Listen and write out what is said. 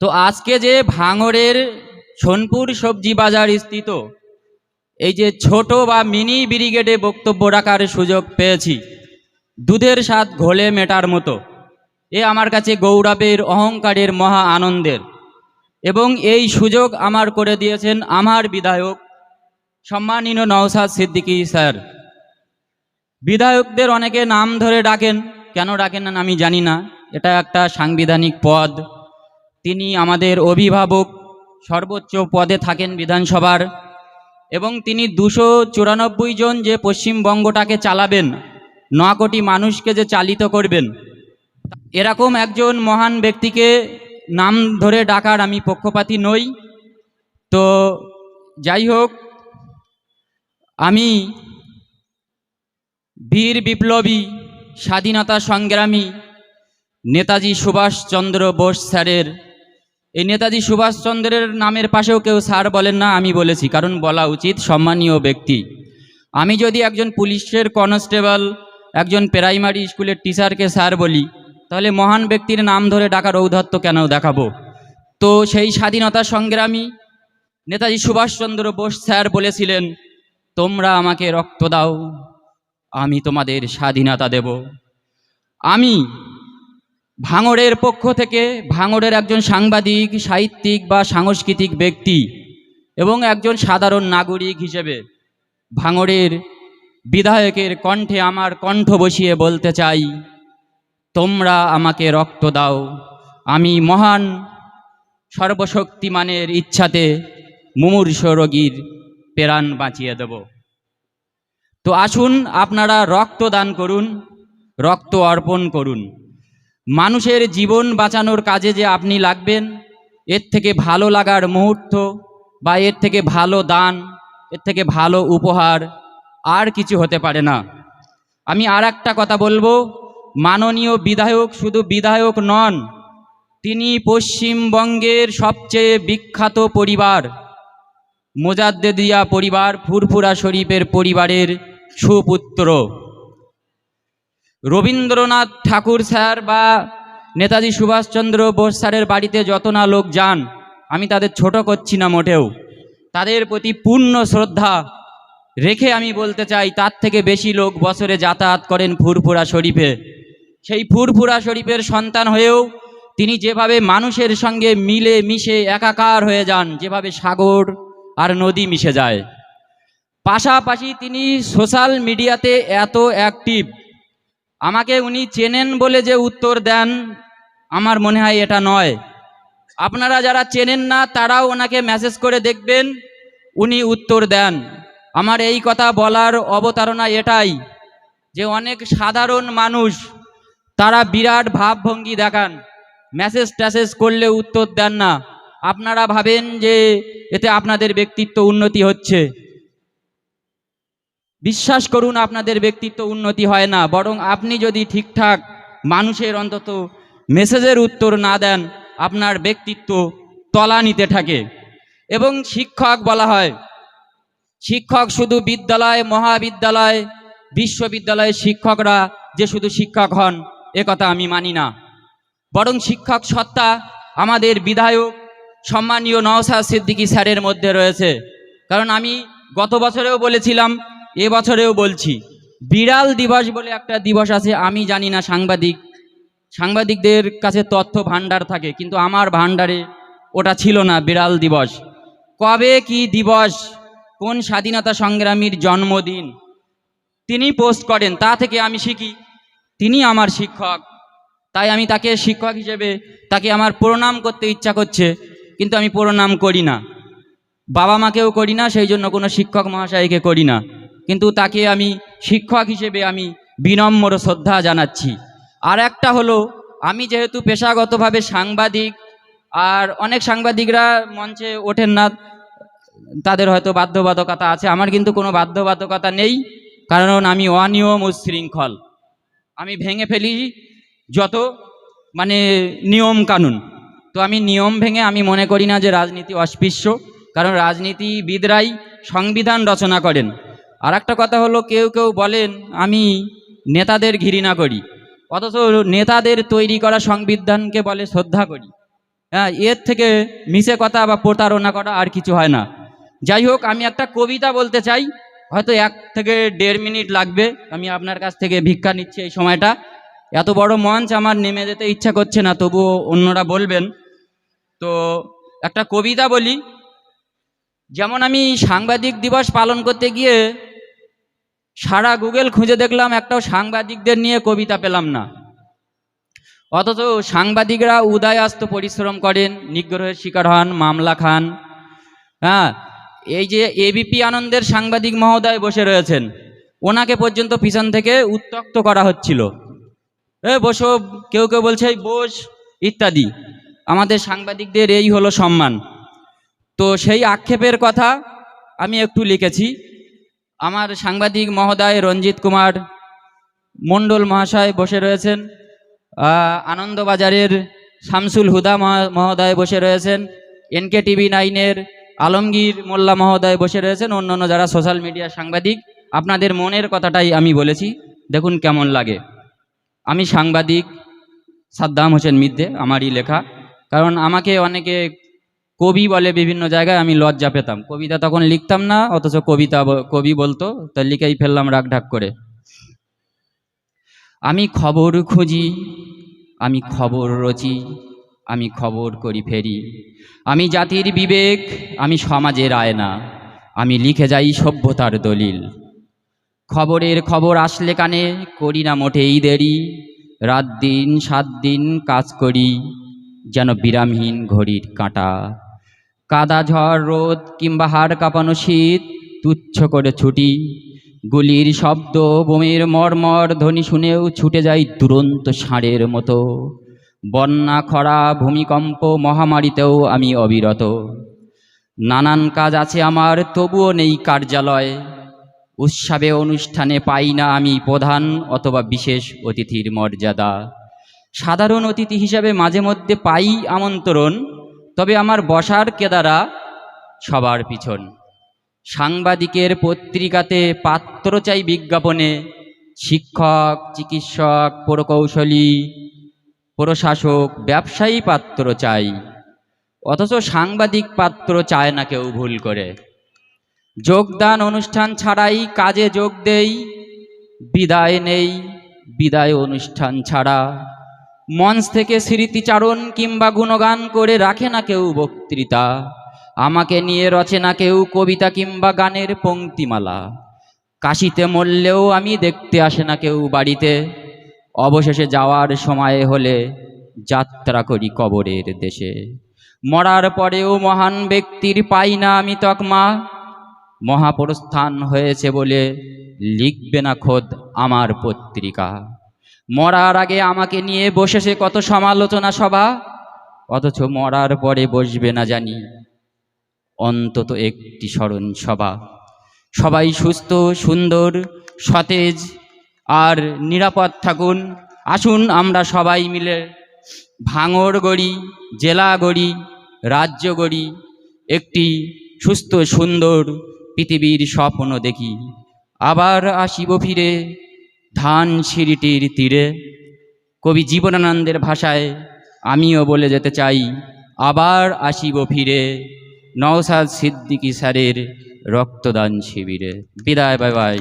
তো আজকে যে ভাঙড়ের সোনপুর সবজি বাজার স্থিত, এই যে ছোট বা মিনি ব্রিগেডে বক্তব্য রাখার সুযোগ পেয়েছি, দুধের স্বাদ ঘোলে মেটার মতো। এ আমার কাছে গৌরবের, অহংকারের মহা আনন্দের। এবং এই সুযোগ আমার করে দিয়েছেন আমার বিধায়ক সম্মানীয় নওসাদ সিদ্দিকী স্যার। বিধায়কদের অনেকে নাম ধরে ডাকেন, কেন ডাকেন না আমি জানি না। এটা একটা সাংবিধানিক পদ। তিনি আমাদের অভিভাবক সর্বোচ্চ পদে থাকেন বিধানসভার এবং তিনি দুশো চুরানব্বই জন যে পশ্চিমবঙ্গটাকে চালাবেন ন কোটি মানুষকে যে চালিত করবেন, এরকম একজন মহান ব্যক্তিকে নাম ধরে ডাকার আমি পক্ষপাতী নই। তো যাই হোক, আমি বীর বিপ্লবী স্বাধীনতা সংগ্রামী নেতাজি সুভাষচন্দ্র বোস স্যারের। এই নেতাজি সুভাষচন্দ্রের নামের পাশেও কেউ স্যার বলেন না, আমি বলেছি, কারণ বলা উচিত সম্মানীয় ব্যক্তি। আমি যদি একজন পুলিশের কনস্টেবল, একজন প্রাইমারি স্কুলের টিচারকে স্যার বলি, তাহলে মহান ব্যক্তির নাম ধরে ডাকার ঔদ্ধত্য কেন দেখাবো? তো সেই স্বাধীনতা সংগ্রামী নেতাজি সুভাষচন্দ্র বোস স্যার বলেছিলেন, তোমরা আমাকে রক্ত দাও, আমি তোমাদের স্বাধীনতা দেব। আমি ভাঙড়ের পক্ষ থেকে ভাঙড়ের একজন সাংবাদিক, সাহিত্যিক বা সাংস্কৃতিক ব্যক্তি এবং একজন সাধারণ নাগরিক হিসেবে ভাঙড়ের বিধায়কের কণ্ঠে আমার কণ্ঠ বসিয়ে বলতে চাই, তোমরা আমাকে রক্ত দাও। আমি মহান সর্বশক্তিমানের ইচ্ছাতে মুমূর্ষ রোগীর প্রাণ বাঁচিয়ে দেব। তো আসুন আপনারা রক্ত দান করুন, রক্ত অর্পণ করুন। মানুষের জীবন বাঁচানোর কাজে যে আপনি লাগবেন, এর থেকে ভালো লাগার মুহূর্ত বা এর থেকে ভালো দান, এর থেকে ভালো উপহার আর কিছু হতে পারে না। আমি আর একটা কথা বলব, মাননীয় বিধায়ক শুধু বিধায়ক নন, তিনি পশ্চিমবঙ্গের সবচেয়ে বিখ্যাত পরিবার, মোজাদ্দেদিয়া পরিবার, ফুরফুরা শরীফের পরিবারের সুপুত্র। রবীন্দ্রনাথ ঠাকুর স্যার বা নেতাজি সুভাষচন্দ্র বোস স্যারের বাড়িতে যত না লোক যান, আমি তাদের ছোট করছি না মোটেও। তাদের প্রতি পূর্ণ শ্রদ্ধা রেখে আমি বলতে চাই, তার থেকে বেশি লোক বছরে যাতায়াত করেন ফুরফুরা শরীফে। সেই ফুরফুরা শরীফের সন্তান হয়েও তিনি যেভাবে মানুষের সঙ্গে মিলে মিশে একাকার হয়ে যান, যেভাবে সাগর আর নদী মিশে যায়। পাশাপাশি তিনি সোশ্যাল মিডিয়াতে এত অ্যাক্টিভ আমাকে উনি চেনেন বলে যে উত্তর দেন, আমার মনে হয় এটা নয়। আপনারা যারা চেনেন না, তারাও ওনাকে মেসেজ করে দেখবেন, উনি উত্তর দেন। আমার এই কথা বলার অবতারণা এটাই যে অনেক সাধারণ মানুষ, তারা বিরাট ভাবভঙ্গি দেখান মেসেজ ট্যাসেজ করলে উত্তর দেন না। আপনারা ভাবেন যে এতে আপনাদের ব্যক্তিত্ব উন্নতি হচ্ছে। বিশ্বাস করুন, আপনাদের ব্যক্তিত্ব উন্নতি হয় না। বরং আপনি যদি ঠিকঠাক মানুষের অন্তত মেসেজের উত্তর না দেন, আপনার ব্যক্তিত্ব তলা নিতে থাকে। এবং শিক্ষক বলা হয়, শিক্ষক শুধু বিদ্যালয়, মহাবিদ্যালয়, বিশ্ববিদ্যালয়ের শিক্ষকরা যে শুধু শিক্ষক হন কথা আমি মানি না। বরং শিক্ষক সত্তা আমাদের বিধায়ক, সম্মানীয় নওসাদ সিদ্দিকী স্যারের মধ্যে রয়েছে। কারণ আমি গত বছরেও বলেছিলাম এ বছরেও বলছি, বিড়াল দিবস বলে একটা দিবস আছে, আমি জানি না সাংবাদিক, সাংবাদিকদের কাছে তথ্য ভাণ্ডার থাকে, কিন্তু আমার ভাণ্ডারে ওটা ছিল না, বিড়াল দিবস। কবে কি দিবস, কোন স্বাধীনতা সংগ্রামীর জন্মদিন, তিনি পোস্ট করেন, তা থেকে আমি শিখি, তিনি আমার শিক্ষক, তাই আমি তাকে শিক্ষক হিসেবে, তাকে আমার প্রণাম করতে ইচ্ছা করছে, কিন্তু আমি প্রণাম করি না। বাবা মাকেও করি না, সেই জন্য কোনো শিক্ষক মহাশয়কে করি না। কিন্তু তাকে আমি শিক্ষক হিসেবে আমি বিনম্র শ্রদ্ধা জানাচ্ছি। আর একটা হলো, আমি যেহেতু পেশাগতভাবে সাংবাদিক, আর অনেক সাংবাদিকরা মঞ্চে ওঠেন না, তাদের হয়তো বাধ্যবাধকতা আছে। আমার কিন্তু কোনো বাধ্যবাধকতা নেই, কারণ আমি অনিয়ম উচ্ছৃঙ্খল আমি ভেঙে ফেলি যত মানে নিয়ম কানুন। তো আমি নিয়ম ভেঙে আমি মনে করি না যে রাজনীতি অস্পৃশ্য, কারণ রাজনীতিবিদরাই সংবিধান রচনা করেন। আর একটা কথা হলো, কেউ কেউ বলেন, আমি নেতাদের ঘৃণা করি। অথচ নেতাদের তৈরি করা সংবিধানকে বলে শ্রদ্ধা করি। হ্যাঁ এর থেকে মিশে কথা বা প্রতারণা করা আর কিছু হয় না। যাই হোক, আমি একটা কবিতা বলতে চাই। হয়তো এক থেকে দেড় মিনিট লাগবে, আমি আপনার কাছ থেকে ভিক্ষা নিচ্ছি এই সময়টা। এত বড় মঞ্চ আমার নেমে যেতে ইচ্ছা করছে না, তবুও অন্যরা বলবেন। তো একটা কবিতা বলি। যেমন আমি সাংবাদিক দিবস পালন করতে গিয়ে সারা গুগল খুঁজে দেখলাম একটাও সাংবাদিকদের নিয়ে কবিতা পেলাম না। অথচ সাংবাদিকরা উদয়াস্ত পরিশ্রম করেন, নিগ্রহের শিকার হন, মামলা খান। হ্যাঁ এই যে এবিপি আনন্দের সাংবাদিক মহোদয় বসে রয়েছেন, ওনাকে পর্যন্ত পিছন থেকে উত্তক্ত করা হচ্ছিল। এ, বসো, কেউ কেউ বলছে, "এই বস, ইত্যাদি। আমাদের সাংবাদিকদের এই হলো সম্মান। তো সেই আক্ষেপের কথা আমি একটু লিখেছি। আমার সাংবাদিক মহোদয় রঞ্জিত কুমার মণ্ডল মহাশয় বসে রয়েছেন আনন্দবাজারের শামসুল হুদা মহোদয় বসে রয়েছেন এনকে টিভি নাইনের আলমগীর মোল্লা মহোদয় বসে রয়েছেন, অন্যান্য যারা সোশ্যাল মিডিয়া সাংবাদিক, আপনাদের মনের কথাটাই আমি বলেছি, দেখুন কেমন লাগে। আমি সাংবাদিক সাদ্দাম হোসেন মিদ্দে, আমারই লেখা, কারণ আমাকে অনেকে কবি বলে বিভিন্ন জায়গায় আমি লজ্জা পেতাম। কবিতা তখন লিখতাম না, অথচ কবিতা কবি বলতো, তা লিখেই ফেললাম রাগ ঢাক করে। আমি খবর খুঁজি, আমি খবর রচি, আমি খবর করি ফেরি। আমি জাতির বিবেক, আমি সমাজের আয়না, আমি লিখে যাই সভ্যতার দলিল। খবরের খবর আসলে কানে, করি না মোটেই দেরি। রাত দিন, সাত দিন কাজ করি, যেন বিরামহীন ঘড়ির কাঁটা। কাদা ঝড় রোদ কিংবা হাড় কাঁপানো শীত, তুচ্ছ করে ছুটি। গুলির শব্দ, বোমের মর্মর ধ্বনি শুনেও ছুটে যাই দুরন্ত ষাঁড়ের মতো। বন্যা, খরা, ভূমিকম্প মহামারীতেও আমি অবিরত। নানান কাজ আছে আমার, তবুও নেই কার্যালয়। উৎসবে, অনুষ্ঠানে পাই না আমি প্রধান অথবা বিশেষ অতিথির মর্যাদা। সাধারণ অতিথি হিসাবে মাঝে মধ্যে পাই আমন্ত্রণ তবে আমার বসার কেদারা সবার পিছন। সাংবাদিকের পত্রিকাতে পাত্র চাই বিজ্ঞাপনে, শিক্ষক, চিকিৎসক, প্রকৌশলী, প্রশাসক, ব্যবসায়ী পাত্র চাই। অথচ সাংবাদিক পাত্র চায় না কেউ ভুল করে। যোগদান অনুষ্ঠান ছাড়াই কাজে যোগ দেই, বিদায় নেই, বিদায় অনুষ্ঠান ছাড়া। মঞ্চ থেকে স্মৃতিচারণ কিংবা গুণগান করে রাখে না কেউ বক্তৃতা। আমাকে নিয়ে রচে না কেউ কবিতা কিংবা গানের পংক্তিমালা কাশিতে মরলেও আমি দেখতে আসে না কেউ বাড়িতে। অবশেষে যাওয়ার সময় হলে যাত্রা করি কবরের দেশে। মরার পরেও মহান ব্যক্তির পাই না আমি তকমা। মহাপ্রস্থান হয়েছে বলে লিখবে না খোদ আমার পত্রিকা। মরার আগে আমাকে নিয়ে বসেছে কত সমালোচনা সভা? অথচ মরার পরে বসবে না জানি। অন্তত একটি স্মরণ সভা। সবাই সুস্থ, সুন্দর, সতেজ আর নিরাপদ থাকুন। আসুন আমরা সবাই মিলে ভাঙড় গড়ি, জেলা গড়ি, রাজ্য গড়ি, একটি সুস্থ, সুন্দর পৃথিবীর স্বপ্ন দেখি। আবার আসিব ফিরে ধান সিঁড়িটির তীরে। কবি জীবনানন্দের ভাষায়, আমিও বলে যেতে চাই, আবার আসিব ফিরে নওসাদ সিদ্দিকী স্যারের রক্তদান শিবিরে। বিদায়, বাই বাই।